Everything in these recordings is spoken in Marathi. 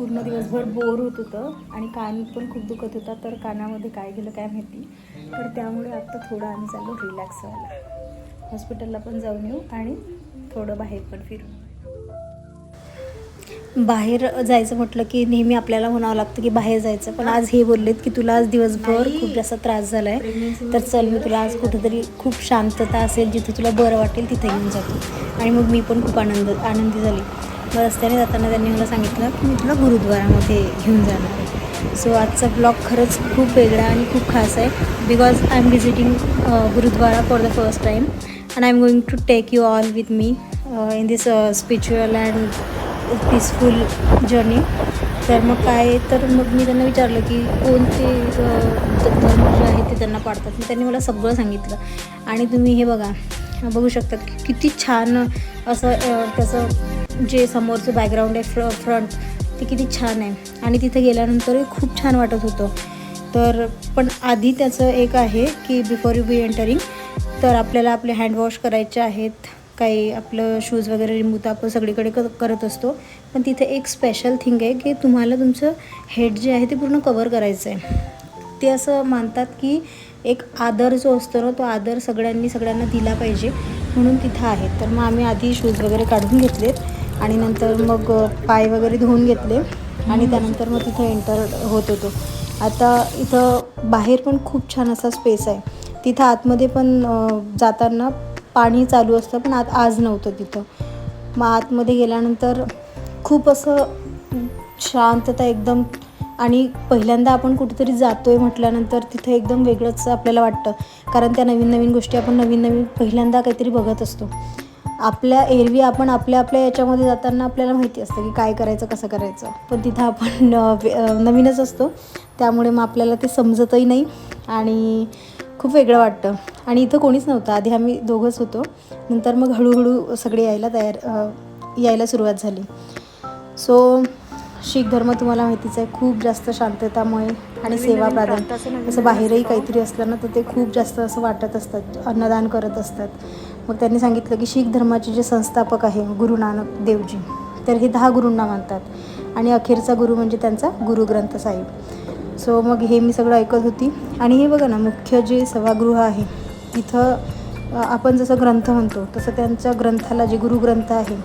पूर्ण दिवसभर बोर होत होतं आणि कान पण खूप दुखत होता तर कानामध्ये काय गेलं काय माहिती. तर त्यामुळे आत्ता थोडं आम्ही चाललो रिलॅक्स व्हायला. हॉस्पिटलला पण जाऊन येऊ आणि थोडं बाहेर पण फिरू बाहेर जायचं म्हटलं की नेहमी आपल्याला म्हणावं लागतं की बाहेर जायचं पण आज हे बोललेत की तुला आज दिवसभर खूप जास्त त्रास झाला आहे तर चल मी तुला आज कुठेतरी खूप शांतता असेल जिथे तुला बरं वाटेल तिथे घेऊन जातो आणि मग मी पण खूप आनंद आनंदी झाली. मग रस्त्याने जाताना त्यांनी मला सांगितलं की मी तुला गुरुद्वारामध्ये घेऊन जाणार आहे. सो आजचा ब्लॉग खरंच खूप वेगळा आणि खूप खास आहे. Because I am visiting gurdwara for the first time and I am going to take you all with me in this spiritual and peaceful journey तर मग काय तर मग मी त्यांना विचारलं की कोणते धर्म जे आहे ते त्यांना पाडतात. मग त्यांनी मला सगळं सांगितलं. आणि तुम्ही हे बघा बघू शकतात. की किती छान असं त्याचं जे समोरचं बॅकग्राऊंड आहे फ्र फ्रंट ते किती छान आहे. आणि तिथे गेल्यानंतरही खूप छान वाटत होतं. तर पण आधी त्याचं एक आहे की बिफोर यू बी एंटरिंग तर आपल्याला आपले हँडवॉश करायचे आहेत. काही आपलं शूज वगैरे रिमूव्ह आपण सगळीकडे क करत असतो. पण तिथे एक स्पेशल थिंग आहे की तुम्हाला तुमचं हेड जे आहे ते पूर्ण कवर करायचं आहे ते असं मानतात की एक आदर जो असतो ना तो आदर सगळ्यांनी सगळ्यांना दिला पाहिजे म्हणून तिथं आहे. तर मग आम्ही आधी शूज वगैरे काढून घेतलेत आणि नंतर मग पाय वगैरे धुवून घेतले आणि त्यानंतर मग तिथं एंटर होत होतो. आता इथं बाहेर पण खूप छान असा स्पेस आहे. तिथं आतमध्ये पण जाताना पाणी चालू असतं पण आत आज नव्हतं तिथं. मग आतमध्ये गेल्यानंतर खूप असं शांतता एकदम आणि पहिल्यांदा आपण कुठेतरी जातो आहे म्हटल्यानंतर तिथं एकदम वेगळंच आपल्याला वाटतं. कारण त्या नवीन नवीन गोष्टी आपण नवीन नवीन पहिल्यांदा काहीतरी बघत असतो. आपल्या एरवी आपण आपल्या आपल्या याच्यामध्ये जाताना आपल्याला माहिती असतं की काय करायचं कसं करायचं. पण तिथं आपण वे- नवीनच असतो. त्यामुळे मग आपल्याला ते समजतही नाही आणि खूप वेगळं वाटतं. आणि इथं कोणीच नव्हतं. आधी आम्ही दोघंच होतो. नंतर मग हळूहळू सगळे यायला तयार यायला सुरुवात झाली. सो शीख धर्म तुम्हाला माहितीच आहे खूप जास्त शांततामय आणि सेवा प्राधान्य असं बाहेरही काहीतरी असलं ना तर ते खूप जास्त असं वाटत असतात अन्नदान करत असतात. मग त्यांनी सांगितलं की शीख धर्माचे जे संस्थापक आहे गुरु नानक देवजी तर हे दहा गुरूंना मानतात. आणि अखेरचा गुरु म्हणजे त्यांचा गुरु ग्रंथ साहिब. सो मग हे मी सगळं ऐकत होती. आणि हे बघा ना मुख्य जे सभागृह आहे तिथं आपण जसं ग्रंथ म्हणतो तसं त्यांच्या ग्रंथाला जे गुरुग्रंथ आहे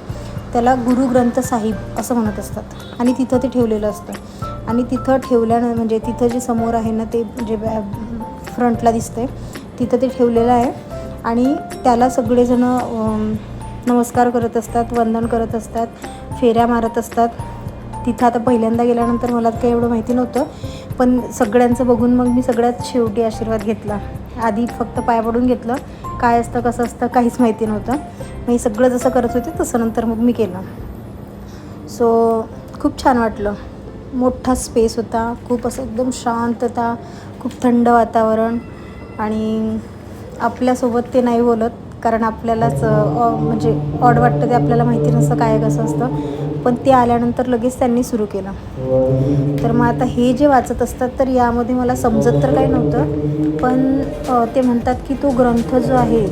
त्याला गुरुग्रंथ साहिब असं म्हणत असतात. आणि तिथं ते ठेवलेलं असतं. आणि तिथं ठेवल्यानं म्हणजे तिथं जे समोर आहे ना ते जे बॅ- फ्रंटला दिसतंय तिथं ते ठेवलेलं आहे. आणि त्याला सगळेजणं नमस्कार करत असतात वंदन करत असतात फेऱ्या मारत असतात. तिथं आता पहिल्यांदा गेल्यानंतर मला काही एवढं माहिती नव्हतं पण सगळ्यांचं बघून मग मी सगळ्यात शेवटी आशीर्वाद घेतला. आधी फक्त पाय पडून घेतलं काय असतं कसं असतं काहीच माहिती नव्हतं. मग हे सगळं जसं करत होते तसं नंतर मग मी केलं. सो खूप छान वाटलं. मोठा स्पेस होता खूप असं एकदम शांतता खूप थंड वातावरण आणि आपल्यासोबत ते नाही बोलत. कारण आपल्यालाच म्हणजे ऑड वाटतं ते आपल्याला माहिती नसतं काय कसं असतं. पण ते आल्यानंतर लगेच त्यांनी सुरू केलं. तर मग आता हे जे वाचत असतात तर यामध्ये मला समजत तर काही नव्हतं. पण ते म्हणतात की तो ग्रंथ जो आहे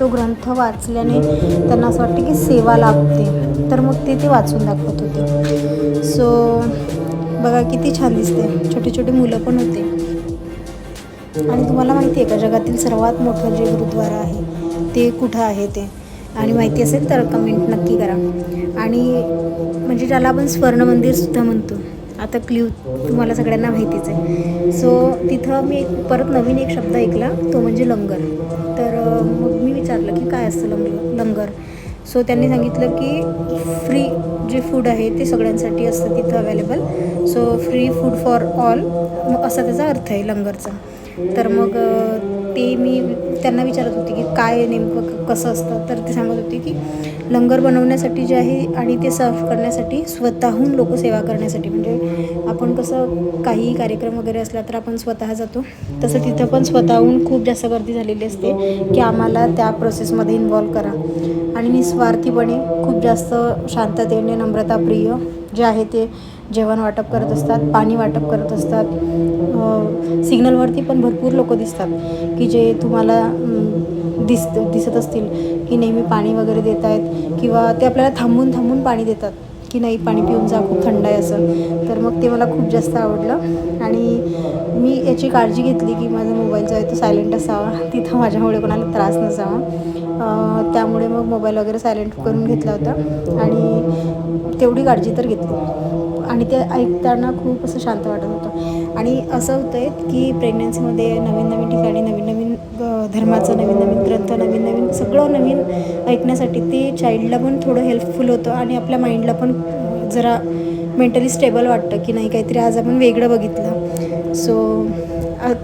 तो ग्रंथ वाचल्याने त्यांना असं वाटतं की सेवा लाभते. तर मग ते ते वाचून दाखवत होते. सो बघा किती छान दिसते. छोटे छोटे मुलं पण होते. आणि तुम्हाला माहिती आहे का जगातील सर्वात मोठं जे गुरुद्वारा आहे ते कुठं आहे ते. आणि माहिती असेल तर कमेंट नक्की करा. आणि म्हणजे ज्याला आपण स्वर्ण मंदिरसुद्धा म्हणतो आता क्ल्यू तुम्हाला सगळ्यांना माहितीच आहे. सो तिथं मी एक परत नवीन एक शब्द ऐकला तो म्हणजे लंगर. तर मग मी विचारलं की काय असतं लंगर लंगर? सो त्यांनी सांगितलं की फ्री जे फूड आहे ते सगळ्यांसाठी असतं तिथं available so free food for all असा त्याचा अर्थ आहे लंगरचा. तर मग ते मी त्यांना विचारत होते की काय नेमकं कसं असतं? तर ते सांगत होते की लंगर बनवण्यासाठी जे आहे आणि ते सर्व करण्यासाठी स्वतःहून लोक सेवा करण्यासाठी. म्हणजे आपण कसं काही कार्यक्रम वगैरे असला तर आपण स्वतः जातो. तसं तिथं पण स्वतःहून खूप जास्त गर्दी झालेली असते की आम्हाला त्या प्रोसेसमध्ये इन्वॉल्व करा. आणि निस्वार्थीपणे खूप जास्त शांततेने नम्रताप्रिय जे आहे ते जेवण वाटप करत असतात पाणी वाटप करत असतात. सिग्नलवरती पण भरपूर लोक दिसतात की जे तुम्हाला दिस दिसत असतील की नेहमी पाणी वगैरे देत आहेत किंवा ते आपल्याला थांबून थांबून पाणी देतात की नाही पाणी पिऊन जा खूप थंड आहे असं. तर मग ते मला खूप जास्त आवडलं. आणि मी याची काळजी घेतली की माझा मोबाईल जो आहे तो सायलेंट असावा. तिथं माझ्यामुळे कोणाला त्रास नसावा. त्यामुळे मग मोबाईल वगैरे सायलेंट करून घेतला होता. आणि तेवढी काळजी तर घेतली. आणि ते ऐकताना खूप असं शांत वाटत होतं. आणि असं होतं आहे की प्रेग्नन्सीमध्ये नवीन नवीन ठिकाणी नवीन नवीन धर्माचं नवीन नवीन ग्रंथ नवीन नवीन सगळं नवीन ऐकण्यासाठी ते चाईल्डला पण थोडं हेल्पफुल होतं आणि आपल्या माइंडला पण जरा मेंटली स्टेबल वाटतं की नाही काहीतरी आज आपण वेगळं बघितलं. सो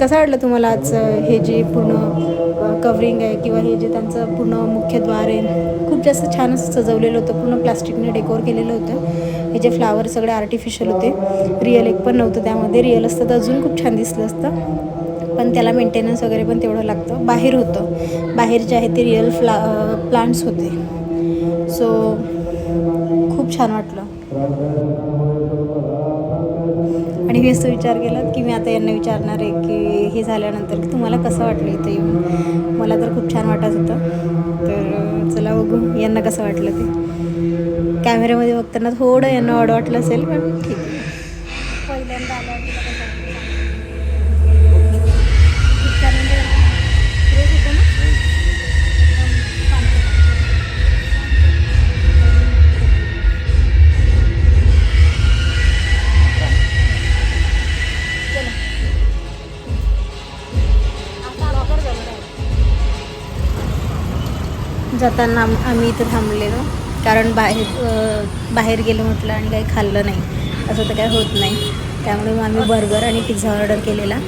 कसं वाटलं तुम्हाला आज हे जे पूर्ण कवरिंग आहे किंवा हे जे त्यांचं पूर्ण मुख्यद्वार आहे? खूप जास्त छान असं सजवलेलं होतं पूर्ण प्लास्टिकने डेकोर केलेलं होतं. हे जे फ्लावर सगळे आर्टिफिशियल होते रिअल एक पण नव्हतं त्यामध्ये. रिअल असतं तर अजून खूप छान दिसलं असतं. पण त्याला मेंटेनन्स वगैरे पण तेवढं लागतं. बाहेर होतं. बाहेर जे आहे ते रिअल फ्ला प्लांट्स होते. सो खूप छान वाटलं. आणि मी असं विचार केला की मी आता यांना विचारणार आहे की हे झाल्यानंतर की तुम्हाला कसं वाटलं इथं येऊन? मला तर खूप छान वाटत होतं. तर चला बघू यांना कसं वाटलं ते. कॅमेऱ्यामध्ये बघताना थोडं यांना ऑड वाटलं असेल पण ठीक. पहिल्यांदा जाताना आम आम्ही इथं थांबलेलो. कारण बाहेर बाहेर गेलो म्हटलं आणि काही खाल्लं नाही. असं तर काय होत नाही. त्यामुळे मग आम्ही बर्गर आणि पिझ्झा ऑर्डर केलेला.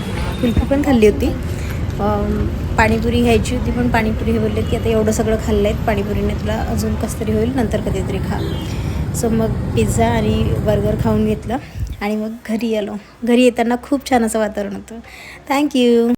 कुल्फी पण खाल्ली होती. पाणीपुरी घ्यायची होती पण पाणीपुरी हे बोलले की आता एवढं सगळं खाल्लं आहेत पाणीपुरीने तुला अजून कसं तरी होईल नंतर कधीतरी खा. सो मग पिझ्झा आणि बर्गर खाऊन घेतलं आणि मग घरी आलो. घरी येताना खूप छान असं वातावरण होतं. थँक्यू